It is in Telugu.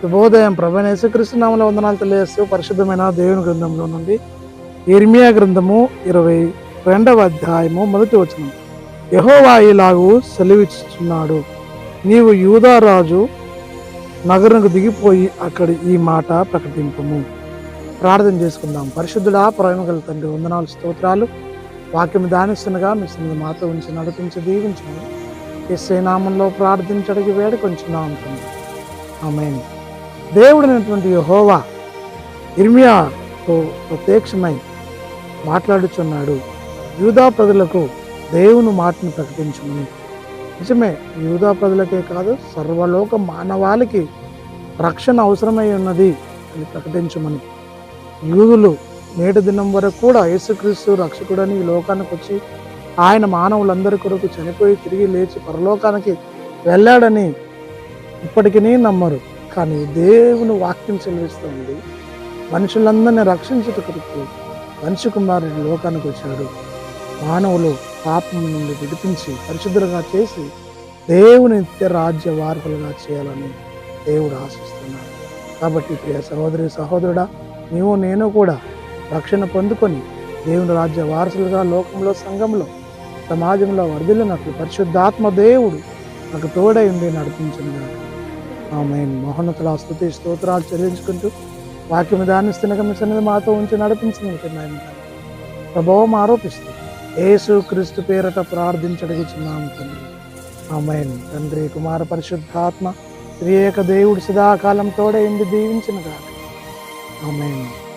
శుభోదయం ప్రభు యేసుకృష్ణనామల వందనాలు తెలియజేస్తూ పరిశుద్ధమైన దేవుని గ్రంథంలో నుండి ఇర్మియా గ్రంథము ఇరవై రెండవ అధ్యాయము మొదటి వచనం. యహోవా ఇలాగు సెలవిస్తున్నాడు నీవు యూదారాజు నగరంకు దిగిపోయి అక్కడ ఈ మాట ప్రకటింపము. ప్రార్థన చేసుకుందాం. పరిశుద్ధుడా ప్రేమ గల తండ్రి వందనాలు స్తోత్రాలు. వాక్యం దానిస్తుండగా మీ సన్నిధి మాతో ఉంచి నడిపించి దీవించండి ఎస్ఐ నామంలో ప్రార్థించడానికి వేడుకొంచున్నాం ఉంటుంది ఆమెన్. దేవుడైనటువంటి యహోవా ఇర్మియాతో ప్రత్యక్షమై మాట్లాడుచున్నాడు. యూదా ప్రజలకు దేవుని మాటను ప్రకటించుకుని నిజమే యూదా ప్రజలకే కాదు సర్వలోక మానవాళికి రక్షణ అవసరమై ఉన్నది అని ప్రకటించమని. యూదులు నేటి దినం వరకు కూడా యేసుక్రీస్తు రక్షకుడని ఈ లోకానికి వచ్చి ఆయన మానవులందరి కొరకు చనిపోయి తిరిగి లేచి పరలోకానికి వెళ్ళాడని ఇప్పటికీ నమ్మరు. కానీ దేవుని వాక్యం చెల్లిస్తుంది. మనుషులందరినీ రక్షించుట కొరకు మనిషి కుమారుడు లోకానికి వచ్చాడు. మానవులు పాపం నుండి విడిపించి పరిశుద్ధులుగా చేసి దేవుని నిత్య రాజ్య వారకులుగా చేయాలని దేవుడు ఆశిస్తున్నాడు. కాబట్టి ప్రియ సహోదరి సహోదరుడా నీవు నేను కూడా రక్షణ పొందుకొని దేవుని రాజ్య వారసులుగా లోకంలో సంఘంలో సమాజంలో వర్ధిల్లినట్లు పరిశుద్ధాత్మ దేవుడు నాకు తోడై ఉండి నడిపించిన ఆమె మహోన్నతుల స్థుతి స్తోత్రాలు చెల్లించుకుంటూ వాక్యం దానిస్తున్న మీ సన్నిధి మాతో ఉంచి నడిపించిన ప్రభావం ఆరోపిస్తూ యేసు క్రీస్తు పేరట ప్రార్థించడగిచున్నాము తండ్రి. ఆమెన్. తండ్రి కుమార పరిశుద్ధాత్మ త్రియేక దేవుడు సదాకాలం తోడైంది దీవించిన కాక ఆమెన్.